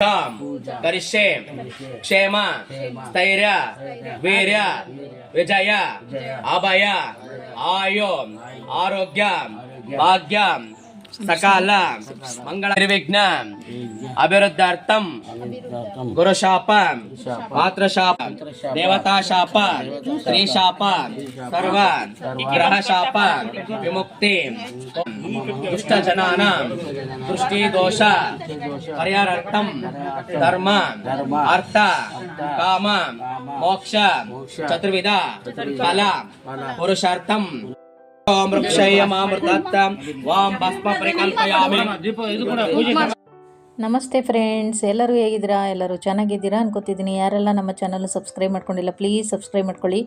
Com పరిశేమ్ క్షేమ స్థైర్య వీర్య విజయ అభయ ఆయో ఆరోగ్యం భాగ్యం ಸಕಾಲ ಮಂಗಳ ನಿರ್ವಿಘ್ನ ಅಭಿವೃದ್ಧಾರ್ಥಂ ಗುರುಶಾಪ ಮಾತೃಶಾಪ ದೇವತಾಶಾಪ ಸ್ತ್ರೀಶಾಪ ಸರ್ವ ಗ್ರಹ ಶಾಪ ವಿಮುಕ್ತಿ ದುಷ್ಟ ಜನಾನ ದೃಷ್ಟಿ ದೋಷ ಪರಿಹಾರಾರ್ಥಂ ಧರ್ಮ ಅರ್ಥ ಕಾಮ ಮೋಕ್ಷ ಚತುರ್ವಿಧ ಫಲ ಪುರುಷಾರ್ಥಂ ನಮಸ್ತೆ ಫ್ರೆಂಡ್ಸ್, ಎಲ್ಲರೂ ಹೇಗಿದ್ದೀರಾ? ಎಲ್ಲರೂ ಚೆನ್ನಾಗಿದ್ದೀರಾ ಅನ್ಕೋತಿದ್ದೀನಿ. ಯಾರೆಲ್ಲ ನಮ್ಮ ಚಾನಲ್ ಸಬ್ಸ್ಕ್ರೈಬ್ ಮಾಡ್ಕೊಂಡಿಲ್ಲ, ಪ್ಲೀಸ್ ಸಬ್ಸ್ಕ್ರೈಬ್ ಮಾಡ್ಕೊಳ್ಳಿ.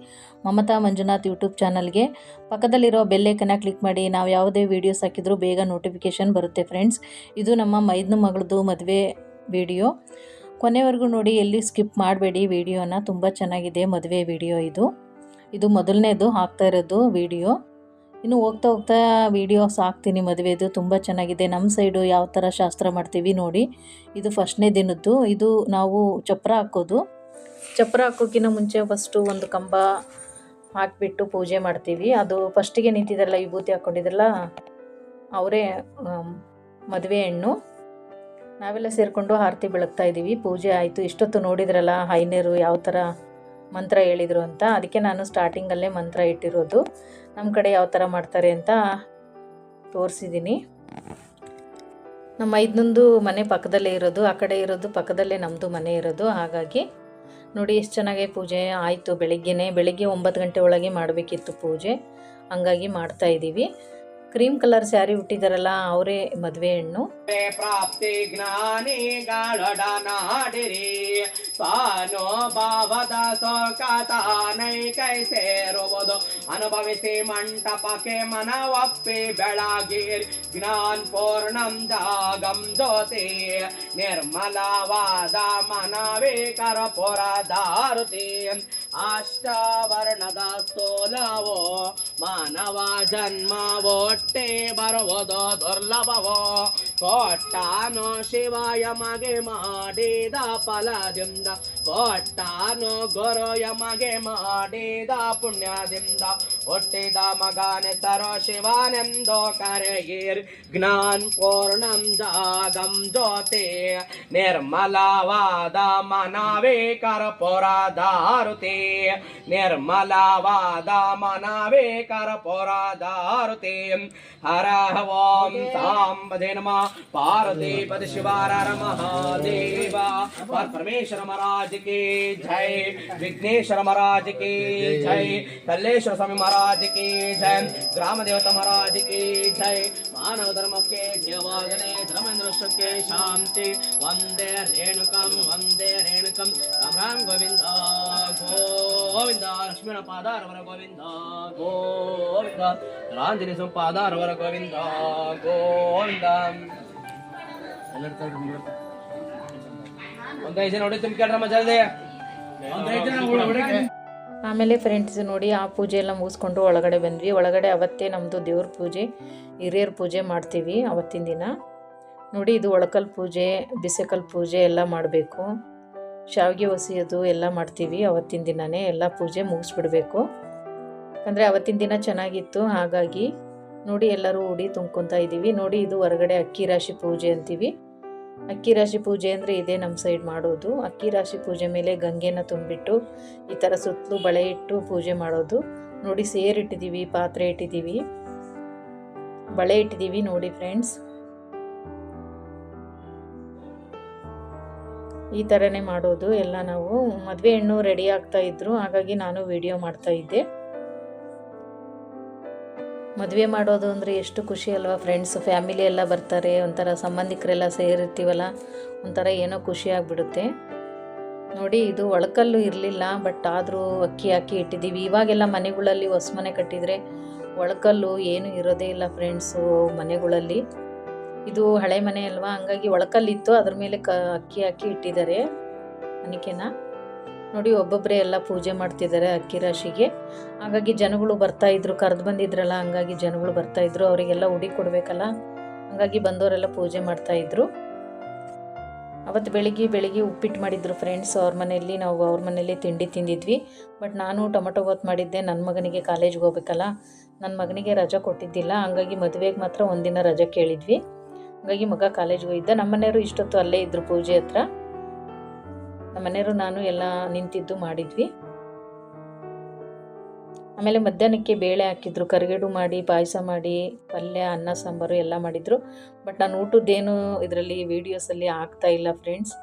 ಮಮತಾ ಮಂಜುನಾಥ್ ಯೂಟ್ಯೂಬ್ ಚಾನಲ್ಗೆ ಪಕ್ಕದಲ್ಲಿರೋ ಬೆಲ್ಲೈಕನ್ನ ಕ್ಲಿಕ್ ಮಾಡಿ. ನಾವು ಯಾವುದೇ ವೀಡಿಯೋಸ್ ಹಾಕಿದರೂ ಬೇಗ ನೋಟಿಫಿಕೇಷನ್ ಬರುತ್ತೆ ಫ್ರೆಂಡ್ಸ್. ಇದು ನಮ್ಮ ಮೈದ್ನ ಮಗಳದು ಮದುವೆ ವಿಡಿಯೋ ಕೊನೆವರೆಗೂ ನೋಡಿ, ಎಲ್ಲಿ ಸ್ಕಿಪ್ ಮಾಡಬೇಡಿ ವಿಡಿಯೋನ ತುಂಬ ಚೆನ್ನಾಗಿದೆ ಮದುವೆ ವಿಡಿಯೋ ಇದು. ಇದು ಮೊದಲನೇದು ಹಾಕ್ತಾ ಇರೋದು ವಿಡಿಯೋ ಇನ್ನು ಹೋಗ್ತಾ ಹೋಗ್ತಾ ವೀಡಿಯೋಸ್ ಹಾಕ್ತೀನಿ ಮದುವೆದು ತುಂಬ ಚೆನ್ನಾಗಿದೆ. ನಮ್ಮ ಸೈಡು ಯಾವ ಥರ ಶಾಸ್ತ್ರ ಮಾಡ್ತೀವಿ ನೋಡಿ. ಇದು ಫಸ್ಟ್ನೇ ದಿನದ್ದು. ಇದು ನಾವು ಚಪ್ರ ಹಾಕೋದು. ಚಪ್ರ ಹಾಕೋಕ್ಕಿಂತ ಮುಂಚೆ ಫಸ್ಟು ಒಂದು ಕಂಬ ಹಾಕಿಬಿಟ್ಟು ಪೂಜೆ ಮಾಡ್ತೀವಿ. ಅದು ಫಸ್ಟಿಗೆ ನಿಂತಿದ್ದಲ್ಲ ವಿಭೂತಿ ಹಾಕ್ಕೊಂಡಿದ್ರಲ್ಲ ಅವರೇ ಮದುವೆ ಹೆಣ್ಣು. ನಾವೆಲ್ಲ ಸೇರಿಕೊಂಡು ಆರತಿ ಬೆಳಗ್ತಾ ಇದ್ದೀವಿ ಪೂಜೆ ಆಯಿತು. ಇಷ್ಟೊತ್ತು ನೋಡಿದ್ರಲ್ಲ ಹೈನೇರು ಯಾವ ಥರ ಮಂತ್ರ ಹೇಳಿದರು ಅಂತ. ಅದಕ್ಕೆ ನಾನು ಸ್ಟಾರ್ಟಿಂಗಲ್ಲೇ ಮಂತ್ರ ಇಟ್ಟಿರೋದು. ನಮ್ಮ ಕಡೆ ಯಾವ ಥರ ಮಾಡ್ತಾರೆ ಅಂತ ತೋರಿಸಿದ್ದೀನಿ ನಮ್ಮ ಐದನೊಂದು ಮನೆ ಪಕ್ಕದಲ್ಲೇ ಇರೋದು, ಆ ಕಡೆ ಇರೋದು ಪಕ್ಕದಲ್ಲೇ ನಮ್ಮದು ಮನೆ ಇರೋದು. ಹಾಗಾಗಿ ನೋಡಿ ಎಷ್ಟು ಚೆನ್ನಾಗಿ ಪೂಜೆ ಆಯಿತು. ಬೆಳಿಗ್ಗೆನೇ, ಬೆಳಿಗ್ಗೆ ಒಂಬತ್ತು ಗಂಟೆ ಒಳಗೆ ಮಾಡಬೇಕಿತ್ತು ಪೂಜೆ. ಹಂಗಾಗಿ ಮಾಡ್ತಾ ಇದ್ದೀವಿ ಕ್ರೀಮ್ ಕಲರ್ ಸ್ಯಾರಿ ಹುಟ್ಟಿದಾರಲ್ಲ ಅವರೇ ಮದುವೆ ಹೆಣ್ಣು. ಪ್ರಾಪ್ತಿ ಜ್ಞಾನಿ ಗಾಡಿರಿ ಸ್ವಾನೋ ಭಾವದ ಸೋಕತಾನೈ ಕೈ ಸೇರುವುದು. ಅನುಭವಿಸಿ ಮಂಟಪಕ್ಕೆ ಮನವಪ್ಪಿ ಬೆಳಗಿರಿ. ಜ್ಞಾನ್ ಪೂರ್ಣಂ ಜಾಗಂ ಜ್ಯೋತಿ. ನಿರ್ಮಲವಾದ ಮನವೇ ಕರ್ಪುರ ದಾರುತಿ ಅಷ್ಟವರ್ಣದ ಸ್ಥೂಲವೋ ಮಾನವ ಜನ್ಮ ಒಟ್ಟೆ ಬರುವುದು ದುರ್ಲಭವೋ. ಕೊಟ್ಟಾನು ಶಿವಯ ಮಗೆ ಮಾಡಿದ ಫಲದಿಂದ, ಕೊಟ್ಟಾನು ಗುರು ಯಮಗೆ ಮಾಡಿದ ಪುಣ್ಯದಿಂದ. ಹುಟ್ಟಿದ ಮಗನೆ ಸರೋ ಶಿವನೆಂದು ಕರೆಯಿರಿ ಜ್ಞಾನ್ ಪೂರ್ಣಂ ಜಾಗಂ ಜ್ಯೋತಿ ನಿರ್ಮಲವಾದ ಮನವೇ ಕರ್ಪುರ ದಾರುತಿ ನಿರ್ಮಲವಾದ ಮನವೇ ಕರ್ಪುರ ದಾರುತಿ ಹರ ಓಂ ಸಾಂಬದೇ ನಮ ಪಾರ್ವತಿ ಪದ ಶಿವಾರ ಮಹಾದೇವ और परमेश्वर महाराज की जय विघ्नेश्वर महाराज की जय कल्लेश्वर स्वामी महाराज ಮಹಾರಾಜ ಕೀ ಜಯ ಗ್ರಾಮ ದೇವತ ಮಹಾರಾಜ ಕೀ ಜಯ ಮಾನವ ಧರ್ಮಕ್ಕೆ ಜಯವಾಗಲಿ ಧರ್ಮ ದೃಷ್ಟಕ್ಕೆ ಶಾಂತಿ. ವಂದೇ ರೇಣುಕಂ ವಂದೇ ರೇಣುಕಂ. ರಾಮ ರಾಮ ಗೋವಿಂದ ಗೋವಿಂದ. ಲಕ್ಷ್ಮಣ ಪಾದಾರವರ ಗೋವಿಂದ ಗೋವಿಂದ. ರಾಂಜನಿ ಸು ಪಾದಾರವರ ಗೋವಿಂದ ಗೋವಿಂದ. ಒಂದೈಸಿ ನೋಡಿ ತುಂಬಿಕೊಂಡ್ರಮ್ಮ ಜಲ್ದಿ. ಒಂದೈಸಿ ನೋಡಿ ಆಮೇಲೆ ಫ್ರೆಂಡ್ಸ್ ನೋಡಿ ಆ ಪೂಜೆ ಎಲ್ಲ ಮುಗಿಸ್ಕೊಂಡು ಒಳಗಡೆ ಬಂದ್ವಿ. ಒಳಗಡೆ ಅವತ್ತೇ ನಮ್ಮದು ದೇವ್ರ ಪೂಜೆ, ಹಿರಿಯರ ಪೂಜೆ ಮಾಡ್ತೀವಿ ಅವತ್ತಿನ ದಿನ. ನೋಡಿ ಇದು ಒಳಕಲ್ ಪೂಜೆ, ಬಿಸಕಲ್ ಪೂಜೆ ಎಲ್ಲ ಮಾಡಬೇಕು. ಶಾವಿಗೆ ಒಸಿಯೋದು ಎಲ್ಲ ಮಾಡ್ತೀವಿ ಅವತ್ತಿನ ದಿನವೇ ಎಲ್ಲ ಪೂಜೆ ಮುಗಿಸ್ಬಿಡ್ಬೇಕು. ಅಂದರೆ ಅವತ್ತಿನ ದಿನ ಚೆನ್ನಾಗಿತ್ತು, ಹಾಗಾಗಿ ನೋಡಿ ಎಲ್ಲರೂ ಉಡಿ ತುಂಬ್ಕೊತಾ ಇದ್ದೀವಿ ನೋಡಿ ಇದು ಹೊರಗಡೆ ಅಕ್ಕಿ ರಾಶಿ ಪೂಜೆ ಅಂತೀವಿ. ಅಕ್ಕಿ ರಾಶಿ ಪೂಜೆ ಅಂದರೆ ಇದೇ ನಮ್ಮ ಸೈಡ್ ಮಾಡೋದು. ಅಕ್ಕಿ ರಾಶಿ ಪೂಜೆ ಮೇಲೆ ಗಂಗೆನ ತುಂಬಿಟ್ಟು ಈ ಥರ ಸುತ್ತಲೂ ಬಳೆ ಇಟ್ಟು ಪೂಜೆ ಮಾಡೋದು. ನೋಡಿ ಸೇರಿಟ್ಟಿದ್ದೀವಿ ಪಾತ್ರೆ ಇಟ್ಟಿದ್ದೀವಿ ಬಳೆ ಇಟ್ಟಿದ್ದೀವಿ ನೋಡಿ ಫ್ರೆಂಡ್ಸ್ ಈ ಥರನೇ ಮಾಡೋದು. ಎಲ್ಲ ನಾವು ಮದುವೆ ಹೆಣ್ಣು ರೆಡಿ ಆಗ್ತಾ ಇದ್ರು, ಹಾಗಾಗಿ ನಾನು ವಿಡಿಯೋ ಮಾಡ್ತಾ ಇದ್ದೆ. ಮದುವೆ ಮಾಡೋದು ಅಂದರೆ ಎಷ್ಟು ಖುಷಿ ಅಲ್ವಾ? ಫ್ರೆಂಡ್ಸು ಫ್ಯಾಮಿಲಿ ಎಲ್ಲ ಬರ್ತಾರೆ, ಒಂಥರ ಸಂಬಂಧಿಕರೆಲ್ಲ ಸೇರಿರ್ತೀವಲ್ಲ, ಒಂಥರ ಏನೋ ಖುಷಿ ಆಗಿಬಿಡುತ್ತೆ. ನೋಡಿ, ಇದು ಒಳಕಲ್ಲು ಇರಲಿಲ್ಲ ಬಟ್ ಆದರೂ ಅಕ್ಕಿ ಹಾಕಿ ಇಟ್ಟಿದ್ದೀವಿ. ಇವಾಗೆಲ್ಲ ಮನೆಗಳಲ್ಲಿ ಹೊಸ ಮನೆ ಕಟ್ಟಿದರೆ ಒಳಕಲ್ಲು ಏನು ಇರೋದೇ ಇಲ್ಲ ಫ್ರೆಂಡ್ಸು ಮನೆಗಳಲ್ಲಿ. ಇದು ಹಳೆ ಮನೆ ಅಲ್ವಾ? ಹಂಗಾಗಿ ಒಳಕಲ್ಲಿತ್ತು, ಅದ್ರ ಮೇಲೆ ಕ ಅಕ್ಕಿ ಹಾಕಿ ಇಟ್ಟಿದ್ದಾರೆ. ಮನಿಕೆನ ನೋಡಿ ಒಬ್ಬೊಬ್ಬರೇ ಎಲ್ಲ ಪೂಜೆ ಮಾಡ್ತಿದ್ದಾರೆ ಅಕ್ಕಿ ರಾಶಿಗೆ. ಹಾಗಾಗಿ ಜನಗಳು ಬರ್ತಾ ಇದ್ರು, ಕರೆದು ಬಂದಿದ್ರಲ್ಲ, ಹಂಗಾಗಿ ಜನಗಳು ಬರ್ತಾ ಇದ್ರು, ಅವರಿಗೆಲ್ಲ ಉಡಿ ಕೊಡಬೇಕಲ್ಲ? ಹಂಗಾಗಿ ಬಂದವರೆಲ್ಲ ಪೂಜೆ ಮಾಡ್ತಾ ಇದ್ರು. ಅವತ್ತು ಬೆಳಿಗ್ಗೆ ಬೆಳಿಗ್ಗೆ ಉಪ್ಪಿಟ್ಟು ಮಾಡಿದ್ರು ಫ್ರೆಂಡ್ಸ್ ಅವ್ರ ಮನೆಯಲ್ಲಿ ನಾವು ಅವ್ರ ಮನೆಯಲ್ಲಿ ತಿಂಡಿ ತಿಂದಿದ್ವಿ. ಬಟ್ ನಾನು ಟೊಮೊಟೊ ಬಾತ್ ಮಾಡಿದ್ದೆ ನನ್ನ ಮಗನಿಗೆ ಕಾಲೇಜ್ಗೆ ಹೋಗ್ಬೇಕಲ್ಲ? ನನ್ನ ಮಗನಿಗೆ ರಜಾ ಕೊಟ್ಟಿದ್ದಿಲ್ಲ, ಹಂಗಾಗಿ ಮದುವೆಗೆ ಮಾತ್ರ ಒಂದಿನ ರಜಾ ಕೇಳಿದ್ವಿ. ಹಾಗಾಗಿ ಮಗ ಕಾಲೇಜ್ಗೆ ಹೋಗಿದ್ದ. ನಮ್ಮ ಮನೆಯವರು ಇಷ್ಟೊತ್ತು ಅಲ್ಲೇ ಇದ್ದರು ಪೂಜೆ ಹತ್ರ. ನಮ್ಮ ಮನೆಯವರು ನಾನು ಎಲ್ಲ ನಿಂತಿದ್ದು ಮಾಡಿದ್ವಿ. ಆಮೇಲೆ ಮಧ್ಯಾಹ್ನಕ್ಕೆ ಬೇಳೆ ಹಾಕಿದ್ರು ಕರಿಗಡು ಮಾಡಿ, ಪಾಯಸ ಮಾಡಿ, ಪಲ್ಯ, ಅನ್ನ, ಸಾಂಬಾರು ಎಲ್ಲ ಮಾಡಿದರು. ಬಟ್ ನಾನು ಊಟದ್ದೇನು ಇದರಲ್ಲಿ ವೀಡಿಯೋಸಲ್ಲಿ ಆಗ್ತಾ ಇಲ್ಲ ಫ್ರೆಂಡ್ಸ್.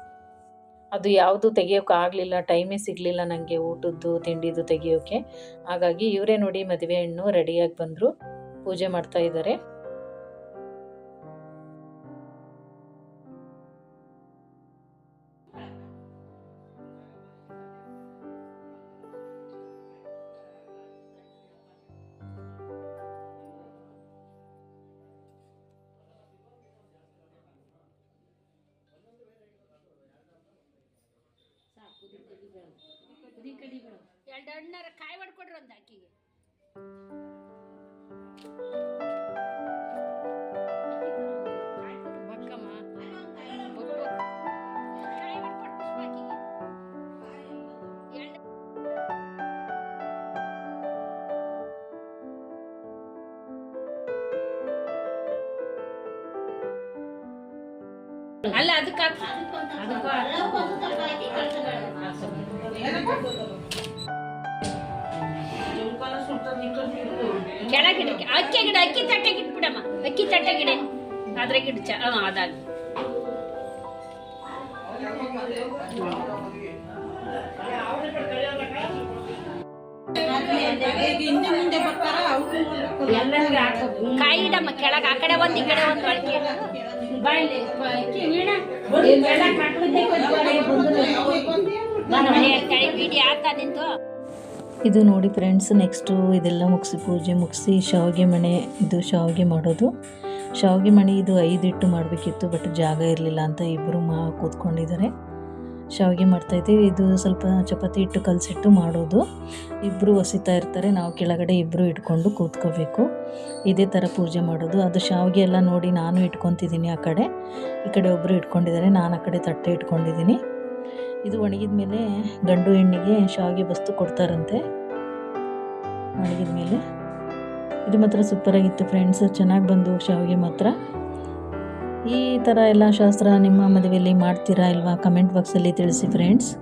ಅದು ಯಾವುದು ತೆಗಿಯೋಕೆ ಆಗಲಿಲ್ಲ, ಟೈಮೇ ಸಿಗಲಿಲ್ಲ ನನಗೆ ಊಟದ್ದು, ತಿಂಡಿದು ತೆಗಿಯೋಕೆ. ಹಾಗಾಗಿ ಇವರೇ ನೋಡಿ ಮದುವೆ ಹಣ್ಣು ರೆಡಿಯಾಗಿ ಬಂದರು, ಪೂಜೆ ಮಾಡ್ತಾ ಇದ್ದಾರೆ. ಎರಡು ಹಣ್ಣಾರ ಕಾಯಿ ಹೊಡ್ಕೊಡ್ರಿ ಒಂದು ಅಕ್ಕಿಗೆ. ಅಲ್ಲ ಅದಕ್ಕೆ ಅದಕ್ಕೆ ಕೆಳಗಿಡ ಅಕ್ಕಿ ಗಿಡ ಅಕ್ಕಿ ತಟ್ಟೆಗೆ ಇಟ್ಬಿಡಮ್ಮ. ಅಕ್ಕಿ ತಟ್ಟೆ ಗಿಡ. ಅದ್ರಾಗ ಇಡು ಚ ಹಾಂ ಅದಾಗಿ ಕಾಯಿ ಇಡಮ್ಮ ಕೆಳಗೆ ಆ ಕಡೆ ಒಂದು ಈ ಕಡೆ ಒಂದು ಒಳಗೆ ವಿಡಿಯೋ ಆಗ್ತಾ ನಿಂತು. ಇದು ನೋಡಿ ಫ್ರೆಂಡ್ಸ್ ನೆಕ್ಸ್ಟು ಇದೆಲ್ಲ ಮುಗಿಸಿ ಪೂಜೆ ಮುಗಿಸಿ ಶಾವಿಗೆ ಮಣೆ, ಇದು ಶಾವಿಗೆ ಮಾಡೋದು. ಶಾವಿಗೆ ಮಣೆ ಇದು ಐದು ಇಟ್ಟು ಮಾಡಬೇಕಿತ್ತು ಬಟ್ ಜಾಗ ಇರಲಿಲ್ಲ ಅಂತ ಇಬ್ಬರು ಮಾ ಕೂತ್ಕೊಂಡಿದ್ದಾರೆ. ಶಾವಿಗೆ ಮಾಡ್ತಾಯಿದ್ದೀವಿ ಇದು ಸ್ವಲ್ಪ ಚಪಾತಿ ಹಿಟ್ಟು ಕಲಸಿಟ್ಟು ಮಾಡೋದು. ಇಬ್ಬರು ಹೊಸಿತಾ ಇರ್ತಾರೆ. ನಾವು ಕೆಳಗಡೆ ಇಬ್ಬರು ಇಟ್ಕೊಂಡು ಕೂತ್ಕೋಬೇಕು. ಇದೇ ಥರ ಪೂಜೆ ಮಾಡೋದು. ಅದು ಶಾವಿಗೆ ಎಲ್ಲ ನೋಡಿ ನಾನು ಇಟ್ಕೊತಿದ್ದೀನಿ ಆ ಕಡೆ. ಈ ಕಡೆ ಒಬ್ಬರು ಇಟ್ಕೊಂಡಿದ್ದಾರೆ. ನಾನು ಆ ಕಡೆ ತಟ್ಟೆ ಇಟ್ಕೊಂಡಿದ್ದೀನಿ. ಇದು ಒಣಗಿದ ಮೇಲೆ ಗಂಡು ಹೆಣ್ಣಿಗೆ ಶಾವಿಗೆ ಬಸ್ತು ಕೊಡ್ತಾರಂತೆ. ಒಣಗಿದ ಮೇಲೆ. ಇದು ಮಾತ್ರ ಸೂಪರಾಗಿತ್ತು ಫ್ರೆಂಡ್ಸ್ ಚೆನ್ನಾಗಿ ಬಂದು ಶಾವಿಗೆ ಮಾತ್ರ. ಈ ಥರ ಎಲ್ಲ ಶಾಸ್ತ್ರ ನಿಮ್ಮ ಮದುವೆಯಲ್ಲಿ ಮಾಡ್ತೀರಾ ಇಲ್ವಾ? ಕಮೆಂಟ್ ಬಾಕ್ಸಲ್ಲಿ ತಿಳಿಸಿ ಫ್ರೆಂಡ್ಸ್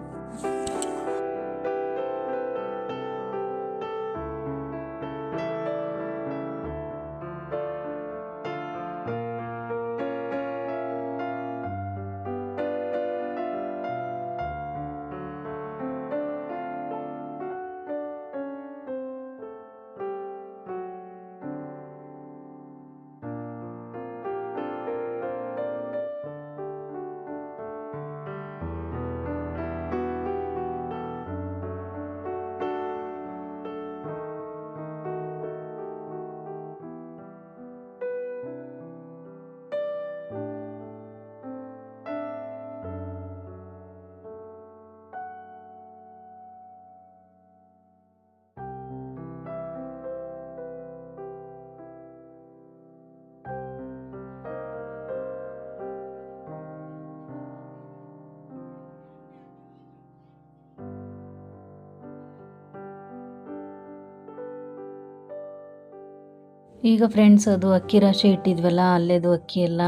ಈಗ ಫ್ರೆಂಡ್ಸ್ ಅದು ಅಕ್ಕಿ ರಾಶಿ ಇಟ್ಟಿದ್ವಲ್ಲ ಅಲ್ಲೇದು ಅಕ್ಕಿ ಎಲ್ಲ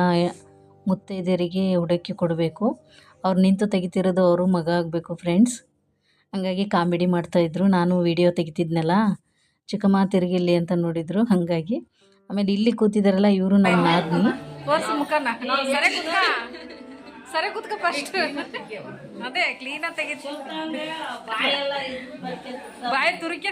ಮುತ್ತೈದೆಯರಿಗೆ ಉಡಕ್ಕಿ ಕೊಡಬೇಕು. ಅವ್ರು ನಿಂತು ತೆಗಿತಿರೋದು ಅವರು ಮಗ ಆಗಬೇಕು ಫ್ರೆಂಡ್ಸ್ ಹಾಗಾಗಿ ಕಾಮಿಡಿ ಮಾಡ್ತಾಯಿದ್ರು ನಾನು ವಿಡಿಯೋ ತೆಗಿತಿದ್ನಲ್ಲ ಚಿಕ್ಕಮ್ಮ ತಿರುಗಿಲ್ಲಿ ಅಂತ ನೋಡಿದರು ಹಾಗಾಗಿ. ಆಮೇಲೆ ಇಲ್ಲಿ ಕೂತಿದ್ದಾರಲ್ಲ ಇವರು ನಮ್ಮ ನಾದಿನಿ. ಸರಿ ಕುತ್ಕ. ಸರಿ ಕುತ್ಕ ಫಸ್ಟ್ ಅದೇ ಕ್ಲೀನಾಗಿ ತೆಗಿತು ಬಾಯಿ ತುರುಕಿ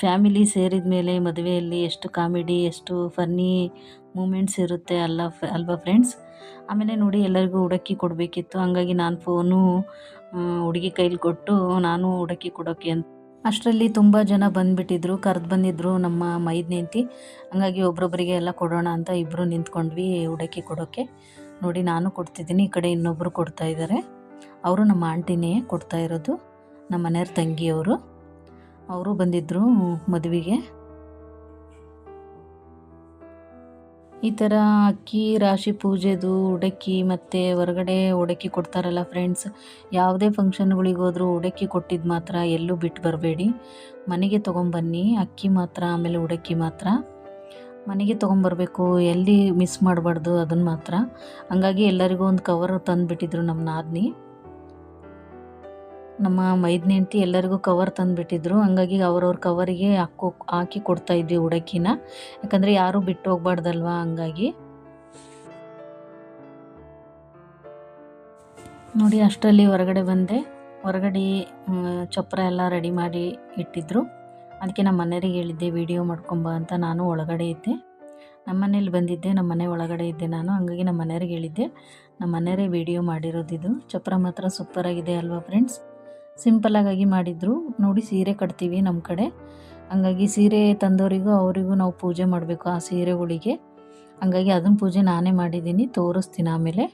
ಫ್ಯಾಮಿಲಿ ಸೇರಿದ ಮೇಲೆ ಮದುವೆಯಲ್ಲಿ ಎಷ್ಟು ಕಾಮಿಡಿ, ಎಷ್ಟು ಫನ್ನಿ ಮೂಮೆಂಟ್ಸ್ ಇರುತ್ತೆ ಅಲ್ಲ ಅಲ್ವಾ ಫ್ರೆಂಡ್ಸ್? ಆಮೇಲೆ ನೋಡಿ ಎಲ್ಲರಿಗೂ ಉಡಕ್ಕಿ ಕೊಡಬೇಕಿತ್ತು. ಹಂಗಾಗಿ ನಾನು ಫೋನು ಹುಡುಗಿ ಕೈಲಿ ಕೊಟ್ಟು ನಾನು ಉಡಕ್ಕಿ ಕೊಡೋಕ್ಕೆ ಅಂತ. ಅಷ್ಟರಲ್ಲಿ ತುಂಬ ಜನ ಬಂದುಬಿಟ್ಟಿದ್ರು, ಕರೆದು ಬಂದಿದ್ರು ನಮ್ಮ ಮೈದ್ ನಿಂತಿ ಹಂಗಾಗಿ ಒಬ್ರೊಬ್ಬರಿಗೆ ಎಲ್ಲ ಕೊಡೋಣ ಅಂತ ಇಬ್ಬರು ನಿಂತ್ಕೊಂಡ್ವಿ ಉಡಕ್ಕಿ ಕೊಡೋಕ್ಕೆ ನೋಡಿ ನಾನು ಕೊಡ್ತಿದ್ದೀನಿ, ಈ ಕಡೆ ಇನ್ನೊಬ್ಬರು ಕೊಡ್ತಾ ಇದ್ದಾರೆ ಅವರು ನಮ್ಮ ಆಂಟಿನೇ ಕೊಡ್ತಾ ಇರೋದು, ನಮ್ಮ ಮನೆಯವ್ರ ತಂಗಿಯವರು. ಅವರು ಬಂದಿದ್ದರು ಮದುವೆಗೆ. ಈ ಥರ ಅಕ್ಕಿ, ರಾಶಿ ಪೂಜೆದು, ಉಡಕ್ಕಿ ಮತ್ತು ಹೊರಗಡೆ ಉಡಕ್ಕಿ ಕೊಡ್ತಾರಲ್ಲ ಫ್ರೆಂಡ್ಸ್ ಯಾವುದೇ ಫಂಕ್ಷನ್ಗಳಿಗೆ ಹೋದರೂ ಉಡಕ್ಕಿ ಕೊಟ್ಟಿದ್ದು ಮಾತ್ರ ಎಲ್ಲೂ ಬಿಟ್ಟು ಬರಬೇಡಿ. ಮನೆಗೆ ತೊಗೊಂಬನ್ನಿ, ಅಕ್ಕಿ ಮಾತ್ರ, ಆಮೇಲೆ ಉಡಕ್ಕಿ ಮಾತ್ರ. ಮನೆಗೆ ತೊಗೊಂಬರ್ಬೇಕು, ಎಲ್ಲಿ ಮಿಸ್ ಮಾಡಬಾರ್ದು ಅದನ್ನು ಮಾತ್ರ. ಹಂಗಾಗಿ ಎಲ್ಲರಿಗೂ ಒಂದು ಕವರ್ ತಂದುಬಿಟ್ಟಿದ್ರು ನಮ್ಮ ನಾದಿನಿ. ನಮ್ಮ ಮೈದ್ನ ಹೆಂಡ್ತಿ ಎಲ್ಲರಿಗೂ ಕವರ್ ತಂದುಬಿಟ್ಟಿದ್ರು. ಹಂಗಾಗಿ ಅವ್ರವ್ರ ಕವರಿಗೆ ಹಾಕೋ, ಹಾಕಿ ಕೊಡ್ತಾ ಇದ್ವಿ ಉಡಕ್ಕಿನ ಯಾಕಂದರೆ ಯಾರೂ ಬಿಟ್ಟು ಹೋಗ್ಬಾರ್ದಲ್ವಾ ಹಂಗಾಗಿ. ನೋಡಿ, ಅಷ್ಟರಲ್ಲಿ ಹೊರಗಡೆ ಬಂದೆ. ಹೊರಗಡೆ ಚಪ್ಪರ ಚಪ್ರ ಎಲ್ಲ ರೆಡಿ ಮಾಡಿ ಇಟ್ಟಿದ್ರು. ಅದಕ್ಕೆ ನಮ್ಮ ಮನೆಯವ್ರಿಗೆ ಹೇಳಿದ್ದೆ, ವಿಡಿಯೋ ಮಾಡ್ಕೊಂಬ ಅಂತ ನಾನು ಒಳಗಡೆ ಇದ್ದೆ. ನಮ್ಮ ಮನೇಲಿ ಬಂದಿದ್ದೆ, ನಮ್ಮ ಮನೆ ಒಳಗಡೆ ಇದ್ದೆ ನಾನು. ಹಂಗಾಗಿ ನಮ್ಮ ಮನೆಯವ್ರಿಗೆ ಹೇಳಿದ್ದೆ. ನಮ್ಮ ಮನೆಯವರೇ ವಿಡಿಯೋ ಮಾಡಿರೋದಿದು ಚಪ್ರ ಮಾತ್ರ ಸೂಪರಾಗಿದೆ ಅಲ್ವಾ ಫ್ರೆಂಡ್ಸ್ ಸಿಂಪಲಾಗಿ ಮಾಡಿದ್ರು. ನೋಡಿ ಸೀರೆ ಕಟ್ತೀವಿ ನಮ್ಮ ಕಡೆ. ಹಂಗಾಗಿ ಸೀರೆ ತಂದವರಿಗೂ ಅವರಿಗೂ ನಾವು ಪೂಜೆ ಮಾಡಬೇಕು ಆ ಸೀರೆಗಳಿಗೆ ಹಂಗಾಗಿ ಅದನ್ನ ಪೂಜೆ ನಾನೇ ಮಾಡಿದ್ದೀನಿ, ತೋರಿಸ್ತೀನಿ ಆಮೇಲೆ.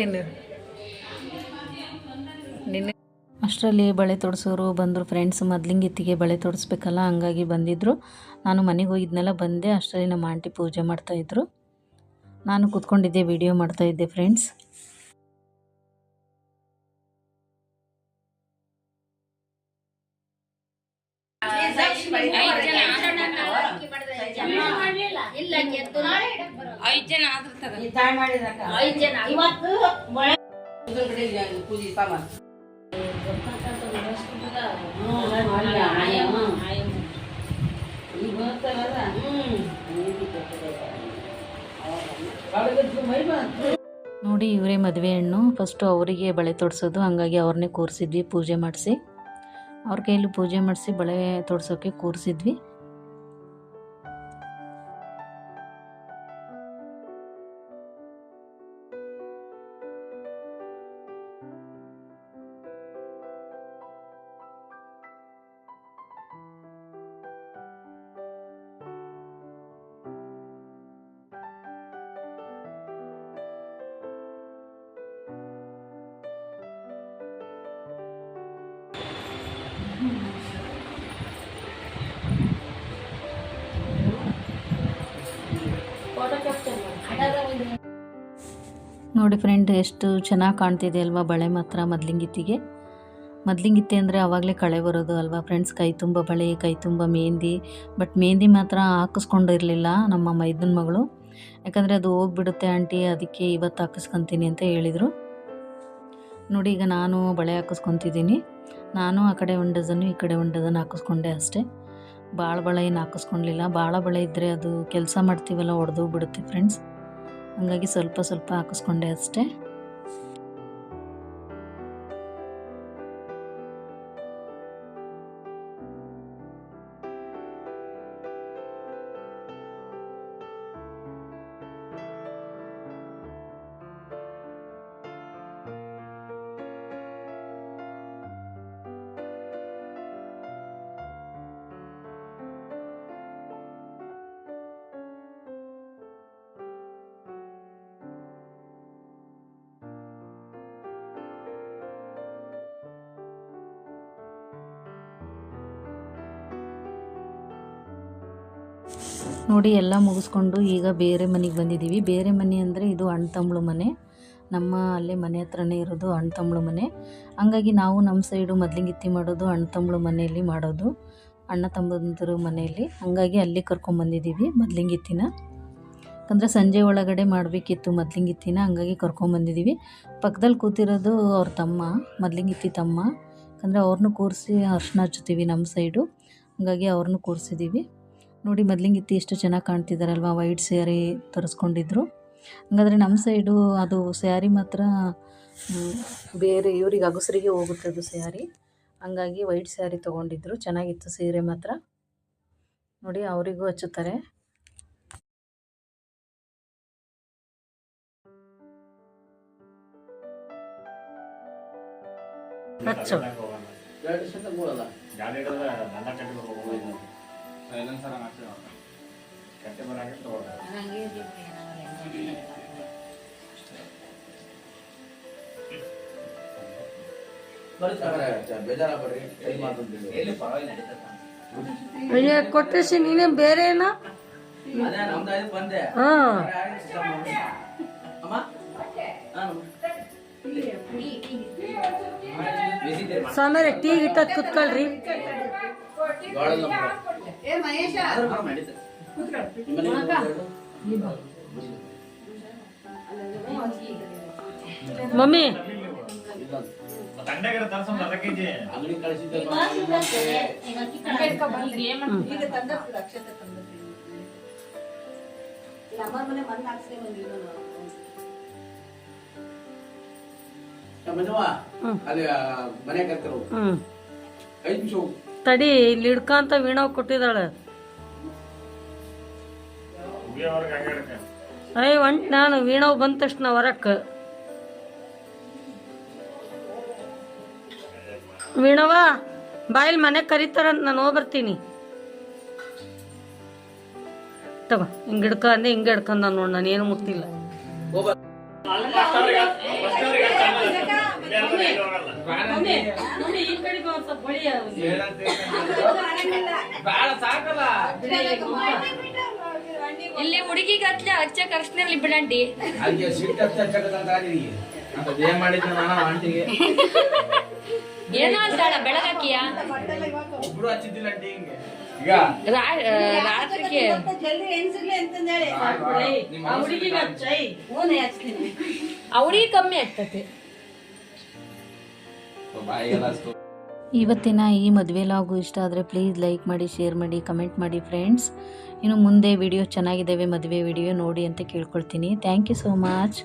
ಏನು ಅಷ್ಟರಲ್ಲಿ ಬಳೆ ತೊಡಿಸೋರು ಬಂದರು ಫ್ರೆಂಡ್ಸ್ ಮೊದ್ಲಿಂಗಿತ್ತಿಗೆ ಬಳೆ ತೊಡಿಸ್ಬೇಕಲ್ಲ ಹಂಗಾಗಿ ಬಂದಿದ್ದರು ನಾನು ಮನೆಗೆ ಹೋಗಿದ್ನೆಲ್ಲ ಬಂದೆ ಅಷ್ಟರಲ್ಲಿ ನಮ್ಮ ಆಂಟಿ ಪೂಜೆ ಮಾಡ್ತಾಯಿದ್ರು ನಾನು ಕೂತ್ಕೊಂಡಿದ್ದೆ ವಿಡಿಯೋ ಮಾಡ್ತಾಯಿದ್ದೆ ಫ್ರೆಂಡ್ಸ್ ಐದು ಜನ ಆದ್ರ ತಗ. ಐದು ಜನ. ಇವತ್ತು ನೋಡಿ ಇವರೇ ಮದುವೆ ಹೆಣ್ಣು. ಫಸ್ಟು ಅವರಿಗೆ ಬಳೆ ತೊಡಿಸೋದು. ಹಂಗಾಗಿ ಅವ್ರನ್ನೇ ಕೂರಿಸಿದ್ವಿ, ಪೂಜೆ ಮಾಡಿಸಿ. ಅವ್ರ ಕೈಯಲ್ಲಿ ಪೂಜೆ ಮಾಡಿಸಿ ಬಳೆ ತೊಡ್ಸೋಕ್ಕೆ ಕೂರಿಸಿದ್ವಿ. ನೋಡಿ ಫ್ರೆಂಡ್ ಎಷ್ಟು ಚೆನ್ನಾಗಿ ಕಾಣ್ತಿದೆ ಅಲ್ವಾ ಬಳೆ ಮಾತ್ರ ಮೊದ್ಲಿಂಗಿತ್ತಿಗೆ ಮದ್ಲಿಂಗಿತ್ತಿ ಅಂದರೆ ಆವಾಗಲೇ ಕಳೆ ಬರೋದು ಅಲ್ವಾ ಫ್ರೆಂಡ್ಸ್ ಕೈ ತುಂಬ ಬಳೆ, ಕೈ ತುಂಬ ಮೆಹಂದಿ ಬಟ್ ಮೆಹಂದಿ ಮಾತ್ರ ಹಾಕಿಸ್ಕೊಂಡಿರಲಿಲ್ಲ ನಮ್ಮ ಮೈದನ ಮಗಳು. ಯಾಕಂದರೆ ಅದು ಹೋಗ್ಬಿಡುತ್ತೆ ಆಂಟಿ ಅದಕ್ಕೆ ಇವತ್ತು ಹಾಕಿಸ್ಕೊತೀನಿ ಅಂತ ಹೇಳಿದರು. ನೋಡಿ ಈಗ ನಾನು ಬಳೆ ಹಾಕಿಸ್ಕೊತಿದ್ದೀನಿ. ನಾನು ಆ ಕಡೆ ಒಂದು ಡಜನ್ನು ಈ ಕಡೆ ಒಂದು ಡಜನ್ ಹಾಕಿಸ್ಕೊಂಡೆ ಅಷ್ಟೇ. ಭಾಳ ಬಳೆ ಏನು ಹಾಕಿಸ್ಕೊಳ್ಲಿಲ್ಲ ಭಾಳ ಬಳೆ ಇದ್ದರೆ ಅದು ಕೆಲಸ ಮಾಡ್ತೀವಲ್ಲ ಬಿಡುತ್ತೆ ಫ್ರೆಂಡ್ಸ್ ಹಂಗಾಗಿ ಸ್ವಲ್ಪ ಸ್ವಲ್ಪ ಹಾಕಿಸ್ಕೊಂಡೆ ಅಷ್ಟೇ. ನೋಡಿ ಎಲ್ಲ ಮುಗಿಸ್ಕೊಂಡು ಈಗ ಬೇರೆ ಮನೆಗೆ ಬಂದಿದ್ದೀವಿ. ಬೇರೆ ಮನೆ ಅಂದರೆ ಇದು ಅಣ್ಣ ತಮ್ಮಳು ಮನೆ. ನಮ್ಮ ಅಲ್ಲೇ ಮನೆ ಹತ್ರನೇ ಇರೋದು ಅಣ್ಣ ತಮ್ಮಳು ಮನೆ. ಹಂಗಾಗಿ ನಾವು ನಮ್ಮ ಸೈಡು ಮೊದ್ಲಿಂಗಿತ್ತಿ ಮಾಡೋದು ಅಣ್ಣ ತಮ್ಮಳು ಮನೆಯಲ್ಲಿ ಮಾಡೋದು. ಅಣ್ಣ ತಮ್ಮಂದಿರು ಮನೆಯಲ್ಲಿ. ಹಂಗಾಗಿ ಅಲ್ಲಿ ಕರ್ಕೊಂಬಂದಿದ್ದೀವಿ ಮೊದ್ಲಿಂಗಿತ್ತಿನ ಯಾಕಂದರೆ ಸಂಜೆ ಒಳಗಡೆ ಮಾಡಬೇಕಿತ್ತು ಮೊದ್ಲಿಂಗಿತ್ತಿನ ಹಂಗಾಗಿ ಕರ್ಕೊಂಬಂದಿದ್ದೀವಿ ಪಕ್ಕದಲ್ಲಿ ಕೂತಿರೋದು ಅವ್ರ ತಮ್ಮ ಮೊದ್ಲಿಂಗಿತ್ತಿ ತಮ್ಮ. ಯಾಕಂದರೆ ಅವ್ರನ್ನೂ ಕೂರಿಸಿ ಅರ್ಶಿನ ಹಚ್ತೀವಿ ನಮ್ಮ ಸೈಡು. ಹಂಗಾಗಿ ಅವ್ರನ್ನೂ ಕೂರಿಸಿದ್ದೀವಿ. ನೋಡಿ ಮೊದ್ಲಿಂಗಿತ್ತಿ ಎಷ್ಟು ಚೆನ್ನಾಗಿ ಕಾಣ್ತಿದ್ದಾರಲ್ವ ವೈಟ್ ಸ್ಯಾರಿ ತರಿಸ್ಕೊಂಡಿದ್ರು. ಹಂಗಾದ್ರೆ ನಮ್ಮ ಸೈಡು ಅದು ಸ್ಯಾರಿ ಮಾತ್ರ ಬೇರೆ ಇವ್ರಿಗೆ ಅಗಸರಿಗೆ ಹೋಗುತ್ತೆ ಅದು ಸ್ಯಾರಿ ಹಂಗಾಗಿ ವೈಟ್ ಸ್ಯಾರಿ ತೊಗೊಂಡಿದ್ರು ಚೆನ್ನಾಗಿತ್ತು ಸೀರೆ ಮಾತ್ರ. ನೋಡಿ ಅವರಿಗೂ ಹಚ್ಚುತ್ತಾರೆ. ಹಚ್ಚು. ಬೇಜಾರಾಗ್ಬೇಡ್ರಿ ಎಲ್ಲಿ ಪರವಾಗಿಲ್ಲ ನಡೀತದೆ. ಅಯ್ಯ ಕೊಟ್ಟೇಸಿ ನೀನೇ ಬೇರೆ ಏನೋ? ಅದೇ ನಮ್ದು ಇದಕ್ಕೆ ಬಂದೆ. ಹಾ. ಅಮ್ಮ? ಹಾ, ನಮ್ಮ. ಬಿಸಿದ್ದೀರಿ ಮಾ- ಸಾಮೇಲೆ ಟೀ ಗಿಟ್ಟ ಕುತ್ಕೊಳ್ರಿ. ನಿಮ್ಮನೆ ಒಂದು ಮಮ್ಮಿ. ಅಲ್ಲಿ ಮನೆ ಕರ್ತಾರ ಹ್ಮ್. ಐದು ನಿಮಿಷ. ತಡಿ ಇಲ್ಲಿ ಹಿಡ್ಕಂತ ವೀಣಾವ್ ಕೊಟ್ಟಿದ್ದಾಳೆ ಅಯ್ಯ ಒಂಟ್ ನಾನು ವೀಣಾವ್ ಬಂದ ತಕ್ಷಣ ಹೊರಕ್ಕ ವೀಣವ ಬಾಯಿಲ್ ಮನೆ ಕರೀತಾರಂತ ನಾನು ಹೋಗ್ಬರ್ತೀನಿ ತಗೋ ಹಿಂಗೆ ಹಿಡ್ಕ ಅಂದೆ ಹಿಂಗೆ ಹಿಡ್ಕಂದ ನೋಡಿ ನಾನು ಏನು ಮುಟ್ಟಿಲ್ಲ ಹೋಗ್ಬಾ. ಇಲ್ಲಿ ಹುಡುಗಿ ಕತ್ಲೆ ಹಚ್ಚ ಕರ್ಸ್ನಲ್ಲಿ ಸಿಟ್ಟು ಅಂತ ಏನ್ ಮಾಡಿದ್ದ ನಾನು ಆಂಟಿಗೆ. ಏನೋ ಅಂತಾಳ ಬೆಳಗಾಕಿಯ? ಹಚ್ಚಿದ್ದಿಲ್ಲ ಆಂಟಿ ಹಿಂಗೆ. ರಾತ್ರಿಗೆ. ಹುಡುಗಿ ಕಮ್ಮಿ ಆಗ್ತತಿ ಬಾಯಿ ಎಲ್ಲ ಅಷ್ಟು ಇವತ್ತಿನ ಈ ಮದುವೆ ಲಾಗು ಇಷ್ಟ ಆದರೆ ಪ್ಲೀಸ್ ಲೈಕ್ ಮಾಡಿ ಶೇರ್ ಮಾಡಿ ಕಮೆಂಟ್ ಮಾಡಿ ಫ್ರೆಂಡ್ಸ್ ಇನ್ನು ಮುಂದೆ ವಿಡಿಯೋ ಚೆನ್ನಾಗಿದ್ದಾವೆ ಮದುವೆ ವಿಡಿಯೋ ನೋಡಿ ಅಂತ ಕೇಳ್ಕೊಳ್ತೀನಿ. Thank you so much